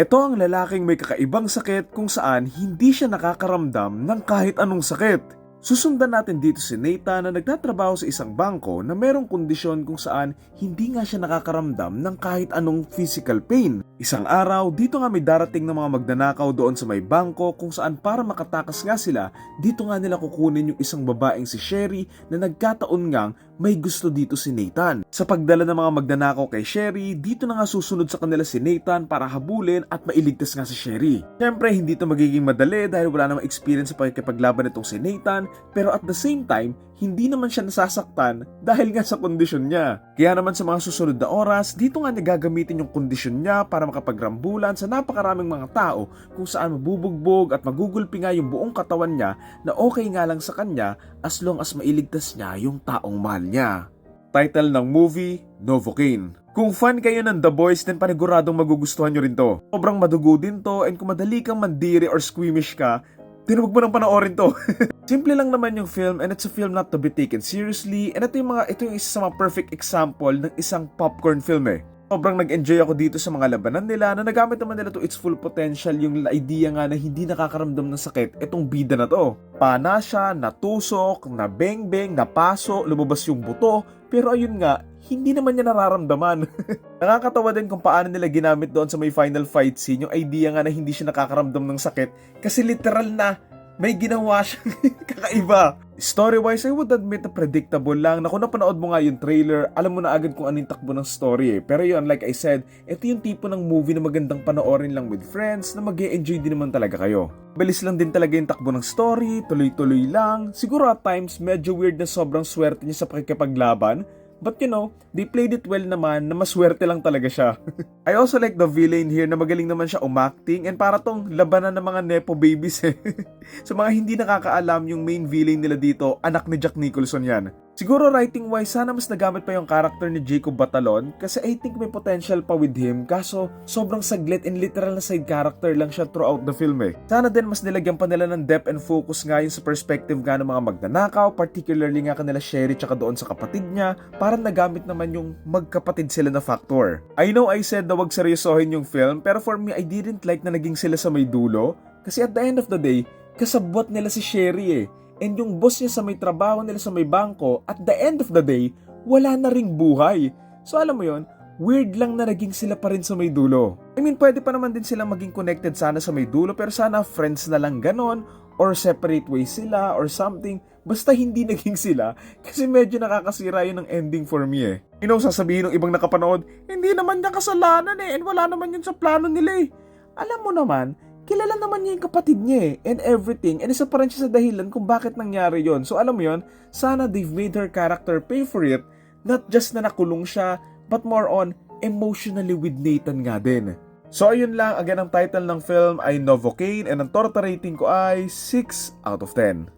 Ito ang lalaking may kakaibang sakit kung saan hindi siya nakakaramdam ng kahit anong sakit. Susundan natin dito si Nathan na nagtatrabaho sa isang bangko na merong kondisyon kung saan hindi nga siya nakakaramdam ng kahit anong physical pain. Isang araw, dito nga may darating ng mga magnanakaw doon sa may bangko kung saan para makatakas nga sila, dito nga nila kukunin yung isang babaeng si Sherry na nagkataon ngang may gusto dito si Nathan. Sa pagdala ng mga magnanakaw kay Sherry, dito na nga susunod sa kanila si Nathan para habulin at mailigtas nga si Sherry. Siyempre, hindi ito magiging madali dahil wala namang experience sa pagkikipaglaban nitong si Nathan, pero at the same time, hindi naman siya nasasaktan dahil nga sa kondisyon niya. Kaya naman sa mga susunod na oras, dito nga nagagamitin yung kondisyon niya para makapagrambulan sa napakaraming mga tao kung saan mabubugbog at magugulpi nga yung buong katawan niya na okay nga lang sa kanya as long as mailigtas niya yung taong mahal niya. Title ng movie, Novocaine. Kung fan kayo ng The Boys, then paniguradong magugustuhan nyo rin to. Sobrang madugo din to and kung madali kang mandiri or squeamish ka, tinawag mo nang panoorin to. Simple lang naman yung film and it's a film not to be taken seriously and ito yung mga ito yung isa sa mga perfect example ng isang popcorn film eh. Sobrang nag-enjoy ako dito sa mga labanan nila na nagamit naman nila to its full potential yung idea nga na hindi nakakaramdam ng sakit itong bida na to. Pana siya, natusok, nabengbeng, napaso, lumabas yung buto, pero ayun nga, hindi naman niya nararamdaman. Nakakatawa din kung paano nila ginamit doon sa may final fight scene yung idea nga na hindi siya nakakaramdam ng sakit kasi literal na may ginawa siyang kakaiba. Story-wise, I would admit na predictable lang na kung napanood mo nga yung trailer, alam mo na agad kung anong takbo ng story eh. Pero yun, like I said, ito yung tipo ng movie na magandang panoorin lang with friends na mag enjoy din naman talaga kayo. Bilis lang din talaga yung takbo ng story, tuloy-tuloy lang. Siguro at times, medyo weird na sobrang swerte niya sa pakikipaglaban, But you know, they played it well naman na maswerte lang talaga siya. I also like the villain here na magaling naman siya umacting and para tong labanan ng mga nepo babies eh. Sa mga hindi nakakaalam yung main villain nila dito, anak ni Jack Nicholson yan. Siguro writing wise, sana mas nagamit pa yung character ni Jacob Batalon kasi I think may potential pa with him kaso sobrang saglit and literal na side character lang siya throughout the film eh. Sana din mas nilagyan pa nila ng depth and focus nga yung sa perspective nga ng mga magnanakaw, particularly nga kanila Sherry tsaka doon sa kapatid niya para nagamit naman yung magkapatid sila na factor. I know I said na wag seryosohin yung film pero for me I didn't like na naging sila sa may dulo kasi at the end of the day, kasabwat nila si Sherry eh. And yung boss niya sa may trabaho nila sa may bangko, at the end of the day, wala na ring buhay. So alam mo yon weird lang na naging sila pa rin sa may dulo. I mean, pwede pa naman din silang maging connected sana sa may dulo, pero sana friends na lang ganon, or separate ways sila, or something. Basta hindi naging sila, kasi medyo nakakasira yun ng ending for me eh. You know, sasabihin ng ibang nakapanood, hindi naman niya kasalanan eh, and wala naman yun sa plano nila eh. Alam mo naman, kilala naman niya yung kapatid niya eh, and everything, and isa pa rin siya sa dahilan kung bakit nangyari yon. So alam mo yon, sana they've made her character pay for it, not just na nakulong siya, but more on emotionally with Nathan nga din. So ayun lang, again ang title ng film ay Novocaine and ang torta rating ko ay 6 out of 10.